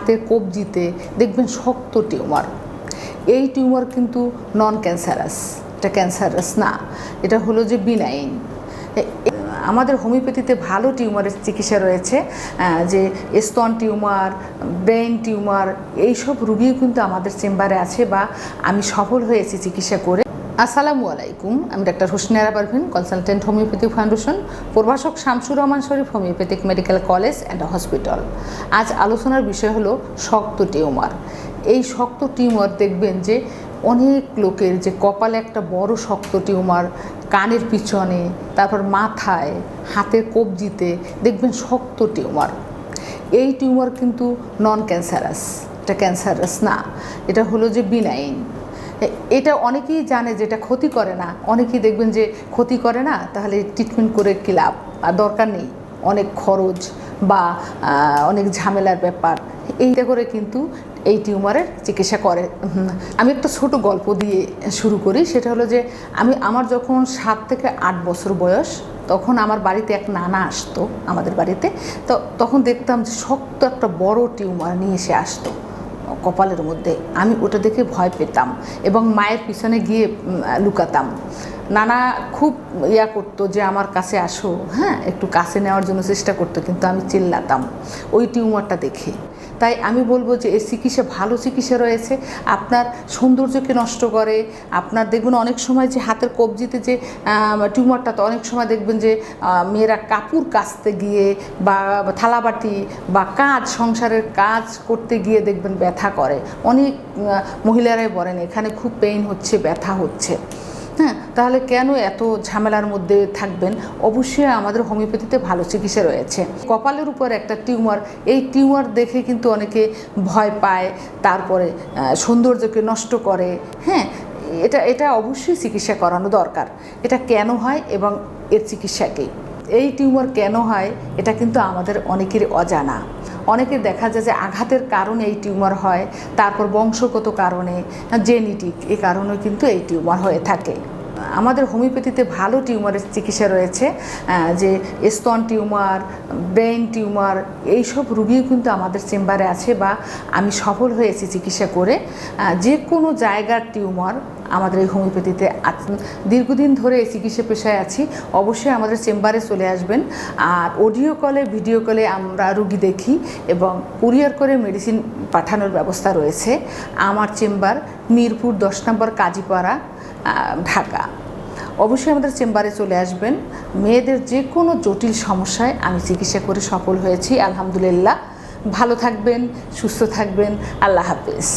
হাতের কবজিতে দেখবেন শক্ত টিউমার। এই টিউমার কিন্তু নন ক্যান্সারাস এটা ক্যান্সারাস না, এটা হলো যে বিনাইন আমাদের হোমিওপ্যাথিতে ভালো টিউমারের চিকিৎসা রয়েছে যে স্তন টিউমার ব্রেন টিউমার, এইসব রুগীও কিন্তু আমাদের চেম্বারে আছে বা আমি সফল হয়েছি চিকিৎসা করে। আসসালামু আলাইকুম। আমি doctor Hosnara Parvin consultant homeopathic foundation প্রভাষক Shamsur Rahman Sharif homeopathic medical college and hospital আজ আলোচনার বিষয় হলো শক্ত টিউমার। এই শক্ত টিউমার দেখবেন যে অনেক লোকের যে কপালে একটা বড় শক্ত টিউমার, কানের পিছনে, তারপর মাথায়, হাতের কবজিতে, দেখবেন শক্ত টিউমার। এই টিউমার কিন্তু নন ক্যান্সারাস এটা ক্যান্সারাস না। এটা হলো যে বিনাইন এটা অনেকেই জানে যে এটা ক্ষতি করে না। অনেকেই দেখবেন যে ক্ষতি করে না, তাহলে ট্রিটমেন্ট করে কী লাভ? আর দরকার নেই। অনেক খরচ বা অনেক ঝামেলার ব্যাপার। এইটা করে কিন্তু এই টিউমারের চিকিৎসা করে। আমি একটা ছোট গল্প দিয়ে শুরু করি। সেটা হলো যে আমি, আমার যখন সাত থেকে আট বছর বয়স, তখন আমার বাড়িতে এক নানা আসতো আমাদের বাড়িতে। তো তখন দেখতাম যে শক্ত একটা বড় টিউমার নিয়ে এসে আসতো। কপালের মধ্যে। আমি ওটা দেখে ভয় পেতাম এবং মায়ের পিছনে গিয়ে লুকাতাম। নানা খুব ইয়া করতো যে, আমার কাছে আসো। হ্যাঁ একটু কাছে নেওয়ার জন্য চেষ্টা করতো, কিন্তু আমি চিল্লাতাম ওই টিউমারটা দেখে। তাই আমি বলব যে, এই চিকিৎসা, ভালো চিকিৎসা রয়েছে। আপনার সৌন্দর্যকে নষ্ট করে। আপনার দেখবেন অনেক সময় যে, হাতের কবজিতে যে টিউমারটা, তো অনেক সময় দেখবেন যে মেয়েরা কাপড় কাচতে গিয়ে বা থালাবাটি বা কাজ, সংসারের কাজ করতে গিয়ে দেখবেন ব্যথা করে। অনেক মহিলারাই বলেন, এখানে খুব পেইন হচ্ছে, ব্যথা হচ্ছে। হ্যাঁ তাহলে কেন এত ঝামেলার মধ্যে থাকবেন? অবশ্যই আমাদের হোমিওপ্যাথিতে ভালো চিকিৎসা রয়েছে। কপালের উপর একটা টিউমার, এই টিউমার দেখে কিন্তু অনেকে ভয় পায়, তারপরে সৌন্দর্যকে নষ্ট করে। হ্যাঁ এটা এটা অবশ্যই চিকিৎসা করানো দরকার। এটা কেন হয় এবং এর চিকিৎসাকে এই টিউমার কেন হয়, এটা কিন্তু আমাদের অনেকের অজানা। অনেকে দেখা যায় যে আঘাতের কারণে এই টিউমার হয়, তারপর বংশগত কারণে জেনেটিক এই কারণে কিন্তু এই টিউমার হয়ে থাকে। আমাদের হোমিওপ্যাথিতে ভালো টিউমারের চিকিৎসা রয়েছে যে স্তন টিউমার ব্রেন টিউমার, এইসব রুগীও কিন্তু আমাদের চেম্বারে আছে বা আমি সফল হয়েছি চিকিৎসা করে। যে কোনো জায়গার টিউমার আমাদের এই হোমিওপ্যাথিতে দীর্ঘদিন ধরে এই চিকিৎসা পেশায় আছি। অবশ্যই আমাদের চেম্বারে চলে আসবেন। আর অডিও কলে, ভিডিও কলে আমরা রুগী দেখি এবং কুরিয়ার করে মেডিসিন পাঠানোর ব্যবস্থা রয়েছে। আমার চেম্বার মিরপুর দশ নম্বর কাজীপাড়া ঢাকা। অবশ্যই আমাদের চেম্বারে চলে আসবেন। মেয়েদের যে কোনো জটিল সমস্যায় আমি চিকিৎসা করে সফল হয়েছি। আলহামদুলিল্লাহ। ভালো থাকবেন, সুস্থ থাকবেন। আল্লাহ হাফেজ।